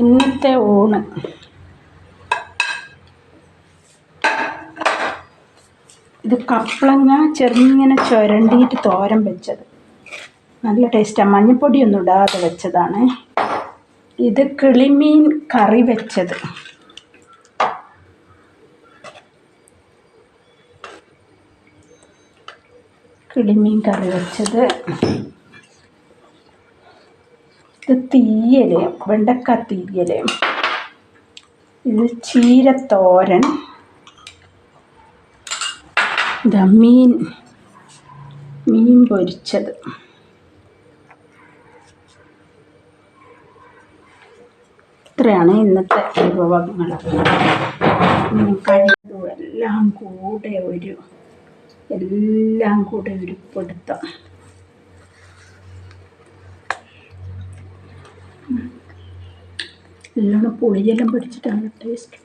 ഇന്നത്തെ ഊണ്. ഇത് കപ്പളങ്ങ ചെറുങ്ങനെ ചുരണ്ടിയിട്ട് തോരൻ വെച്ചത്. നല്ല ടേസ്റ്റാണ് മഞ്ഞപ്പൊടിയൊന്നും ഇടാതെ വെച്ചതാണ്. ഇത് കിളിമീൻ കറി വെച്ചത്. കിളിമീൻ കറി വെച്ചത്. ഇത് തീയൽ വെണ്ടക്ക തീയലയും ഇത് ചീരത്തോരൻ. മീൻ മീൻ പൊരിച്ചത്. ഇത്രയാണ് ഇന്നത്തെ വിഭവങ്ങൾ. കഴിഞ്ഞതും എല്ലാം കൂടെ ഒരു എല്ലാം കൂടെ ഒരു നല്ലോണം പുളിയെല്ലാം പിടിച്ചിട്ടാണ് ടേസ്റ്റ്